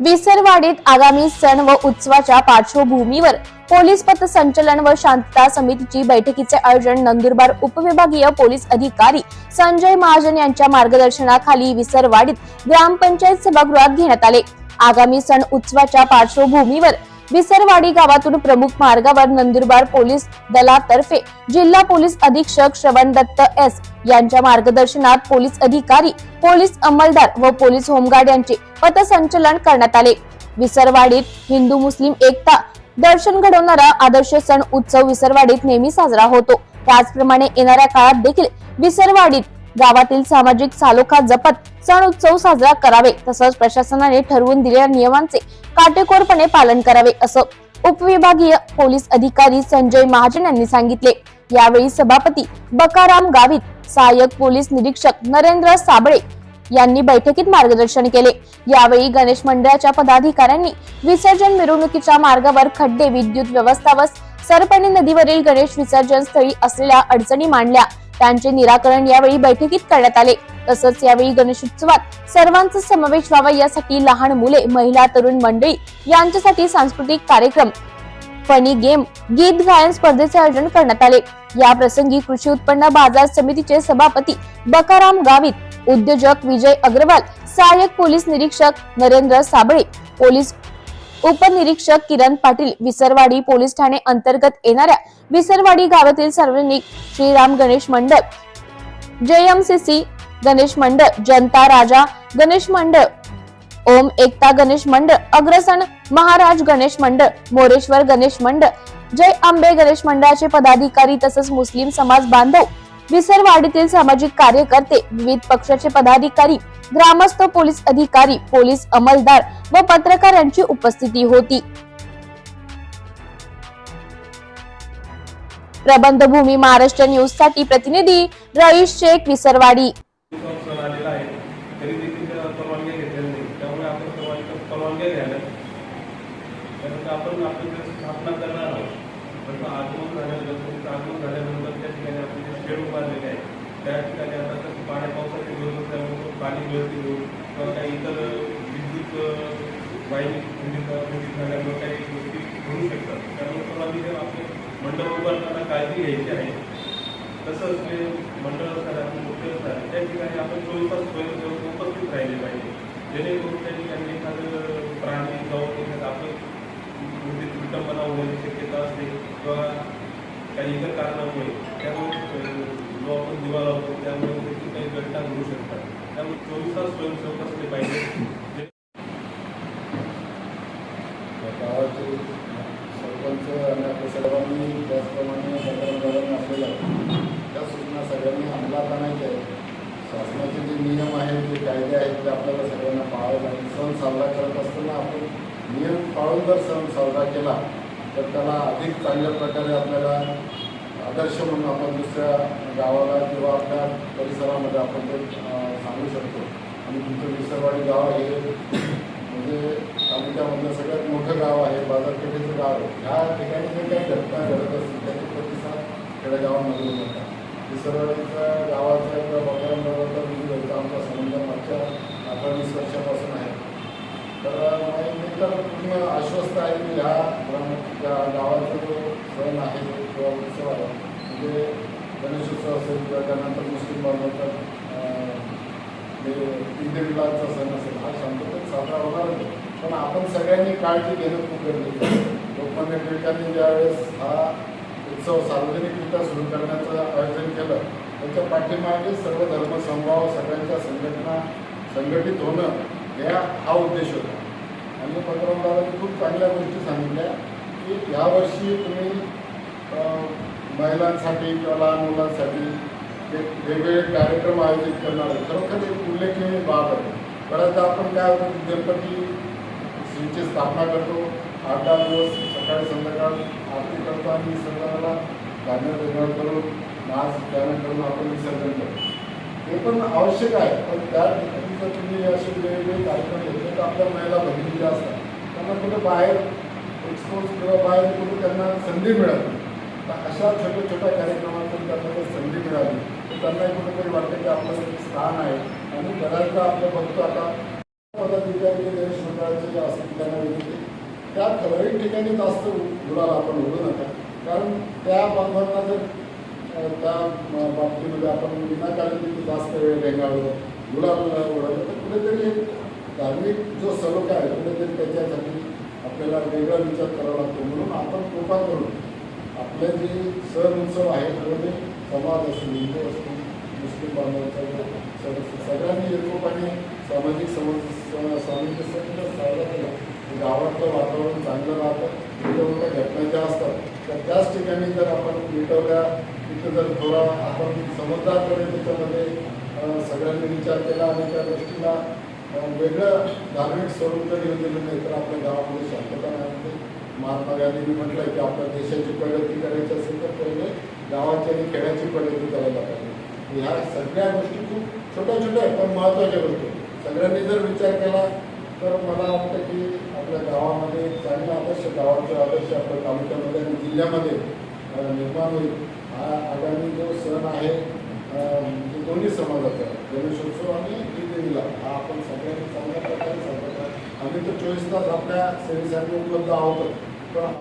विसरवाडीत आगामी सण व उत्सवाच्या पार्श्वभूमीवर पोलीस पथसंचलन व शांतता समितीची बैठकीचे आयोजन नंदुरबार उपविभागीय पोलीस अधिकारी संजय महाजन यांच्या मार्गदर्शनाखाली विसरवाडीत ग्रामपंचायत सभागृहात घेण्यात आले. आगामी सण उत्सवाच्या पार्श्वभूमीवर विसरवाडी गावातून प्रमुख मार्गावर नंदुरबार पोलीस दलातर्फे जिल्हा पोलीस अधीक्षक श्रवण दत्त एस यांच्या मार्गदर्शनात पोलीस अधिकारी पोलीस अंमलदार व पोलीस होमगार्ड यांचे पथसंचलन करण्यात आले. विसरवाडीत हिंदू मुस्लिम एकता दर्शन घडवणारा आदर्श सण उत्सव विसरवाडीत नेहमी साजरा होतो. त्याचप्रमाणे येणाऱ्या काळात देखील विसरवाडीत गावातील सामाजिक सालोखा जपत सण उत्सव साजरा करावे तसंच प्रशासनाने ठरवून दिलेल्या नियमांचे काटेकोरपणे पालन करावे असं उपविभागीय पोलीस अधिकारी संजय महाजन यांनी सांगितले. यावेळी सभापती बकाराम गावित सहाय्यक पोलीस निरीक्षक नरेंद्र साबळे यांनी बैठकीत मार्गदर्शन केले. यावेळी गणेश मंडळाच्या पदाधिकाऱ्यांनी विसर्जन मिरवणुकीच्या मार्गावर खड्डे विद्युत व्यवस्था व सरपणी नदीवरील गणेश विसर्जन स्थळी असलेल्या अडचणी मांडल्या. त्यांचे निराकरण यावेळी बैठकीत करण्यात आले. तसंच यावेळी गणेशोत्सवात सर्वांचा समावेश व्हावा यासाठी लहान मुले महिला तरुण मंडळी यांच्यासाठी सांस्कृतिक कार्यक्रम फनी गेम गीत गायन स्पर्धेचे आयोजन करण्यात आले. या प्रसंगी कृषी उत्पन्न बाजार समितीचे सभापती बकाराम गावित उद्योजक विजय अग्रवाल सहाय्यक पोलीस निरीक्षक नरेंद्र साबळे पोलीस उपनिरीक्षक किरण पाटील विसरवाडी पोलीस ठाणे अंतर्गत येणाऱ्या विसरवाडी गावातील सार्वजनिक श्रीराम गणेश मंडळ जेएमसीसी गणेश मंडळ जनता राजा गणेश मंडळ ओम एकता गणेश मंडळ अग्रसन महाराज गणेश मंडळ मोरेश्वर गणेश मंडळ जय आंबे गणेश मंडळाचे पदाधिकारी तसंच मुस्लिम समाज बांधव विसरवाडीतील सामाजिक कार्यकर्ते विविध पक्षाचे पदाधिकारी ग्रामस्थ पोलीस अधिकारी पोलीस अंमलदार व पत्रकार यांची उपस्थिती होती. प्रबंधभूमी महाराष्ट्र न्यूजसाठी प्रतिनिधी रईश शेख विसरवाडी सण आलेला आहे तरी देखील त्याला परवानगी घेतलेली नाही त्यामुळे आपण परवानगी परवानग्या घ्यायला त्यानंतर आपण आपली जर स्थापना करणार आहोत पण तो आगमन झाल्यानंतर तुमचं आगमन झाल्यानंतर त्या ठिकाणी आपण जे शेड उभारलेले आहे त्या ठिकाणी आता कसं पाण्या पावसाची गरज असल्यामुळे पाणी गळती होईल किंवा काही इतर विद्युत वाईट वाहिनी खंडित झाल्यामुळे काही गोष्टी होऊ शकतात. त्यामुळे परवानगी जर आपले मंडळ उभारताना काळजी घ्यायची आहे. तसंच जे मंडळ असतात आपण मुख्य असतात त्या ठिकाणी आपण चोवीस तास स्वयंसेवक उपस्थित राहिले पाहिजे. जेणेकरून त्या ठिकाणी एखादं प्राणी जाऊन एखादं आपलं वृत्तीत विटंबना होण्याची शक्यता असते किंवा काही इतर कारणामुळे त्यामुळे जो आपण दिवा लावतो त्यामुळे देखील काही घटना घडू शकतात. त्यामुळे चोवीस तास स्वयंसेवक असले पाहिजे. गावाचे सरपंच आणि आपल्या सर्वांनी त्याचप्रमाणे पंतप्रधानांनी आपल्याला त्या सूचना सगळ्यांनी अंमलात आणायच्या आहेत. शासनाचे जे नियम आहेत जे कायदे आहेत ते आपल्याला सगळ्यांना पाळावे लागेल सण साजरा करत असताना आपण नियम पाळून जर सण साजरा केला तर त्याला अधिक चांगल्या प्रकारे आपल्याला आदर्श म्हणून आपण दुसऱ्या गावाला किंवा आपल्या परिसरामध्ये आपण ते सांगू शकतो. आणि तुमचं विसरवाडी गाव हे म्हणजे तालुक्यामधलं सगळ्यात मोठं गाव आहे बाजारपेठेचं गाव आहे. ह्या ठिकाणी जे काही घटना घडत असतील त्याचे प्रतिसाद खेडेगावामध्ये होतात विसरवाडीच्या गावाचा किंवा बकरांबरोबर म्हणजे होता आमचा संबंध मागच्या अठरा वीस वर्षापासून आहे. तर पूर्ण आश्वस्त आहे की ह्या ग्राम- त्या गावाचा जो सण आहे किंवा उत्सव आहे म्हणजे गणेशोत्सव असेल किंवा त्यानंतर मुस्लिम बांधवांचा अं, म्हणजे जे मिलादचा सण असेल हा शांततेत साजरा होणार आहे. पण आपण सगळ्यांनी काळजी घेणं खूप गरजेचं आहे. लोकमान्य टिळकांनी ज्यावेळेस हा उत्सव सार्वजनिकरित्या सुरू करण्याचं आयोजन केलं त्याच्या पाठीमागे सर्व धर्मसमभाव सगळ्यांच्या संघटना संघटित होणं या हा उद्देश होता. आणि पंतप्रधानांनी खूप चांगल्या गोष्टी सांगितल्या की यावर्षी तुम्ही महिलांसाठी किंवा लहान मुलांसाठी एक वेगवेगळे कार्यक्रम आयोजित करणार आहे खरोखर एक उल्लेखनीय बाब आहे. बऱ्याचदा आपण काय होतो की गणपती श्रीची स्थापना करतो आठ दहा दिवस सकाळी संध्याकाळ आरती करतो आणि विसर्जनाला धान्य वेगळं करून नाच गाणं करून आपण विसर्जन करतो. हे पण आवश्यक आहे पण त्या ठिकाणी जर तुम्ही असे वेगवेगळे कार्यक्रम आहेत तर आपल्या महिला भगिनी ज्या असतात त्यांना कुठं बाहेर एक्सपोज किंवा बाहेर कुठे त्यांना संधी मिळाली तर अशा छोट्या छोट्या कार्यक्रमातून त्यांना जर संधी मिळाली. तर त्यांनाही कुठेतरी वाटतं की आपलं एक स्थान आहे. आणि बऱ्याचदा आपलं बघतो आता पदाधिकारी गणेश मंडळाचे जे असतील त्यांना विनंती त्या ठराविक ठिकाणी जास्त गुलाल आपण उडू नका. कारण त्या बांधवांना जर त्या बाबतीमध्ये आपण विनाकारण जास्त वेळ रेंगाळलं गुलाल उडवलं तर कुठेतरी एक धार्मिक जो सलोखा आहे कुठेतरी त्याच्यासाठी आपल्याला वेगळा विचार करावा लागतो. म्हणून आपण कृपा करून आपले जे सण उत्सव आहेत ते समाज असून हिंदू असून मुस्लिम बांधवांचा सण असतो सगळ्यांनी एकोपाने सामाजिक समज सामाजिक साजरा केला. तर गावातलं वातावरण चांगलं राहतं मोठ्या मोठ्या घटना ज्या असतात तर त्याच ठिकाणी जर आपण मिटवल्या तिथं जर थोडा आपण समजदारपणे त्याच्यामध्ये सगळ्यांनी विचार केला आणि त्या गोष्टीला वेगळं धार्मिक स्वरूप जर येऊ दिलं नाही तर आपल्या गावामध्ये शांतता नाही महात्मा गांधींनी म्हटलं की आपल्या देशाची प्रगती करायची असेल तर पहिले गावाची आणि खेड्याची प्रगती करायला पाहिजे. ह्या सगळ्या गोष्टी खूप छोट्या छोट्या आहेत पण महत्त्वाच्या गोष्टी सगळ्यांनी जर विचार केला तर मला वाटतं की आपल्या गावामध्ये एक चांगला आदर्श गावाचे आदर्श आपल्या तालुक्यामध्ये आणि जिल्ह्यामध्ये निर्माण होईल. हा आगामी जो सण आहे दोन्ही समाजाचा गणेशोत्सव आणि देवीला हा आपण सगळ्यांनी चांगल्या प्रकारे साजरा करा आम्ही तर चोवीस तास आपल्या सेवेसाठी उपलब्ध आहोत पण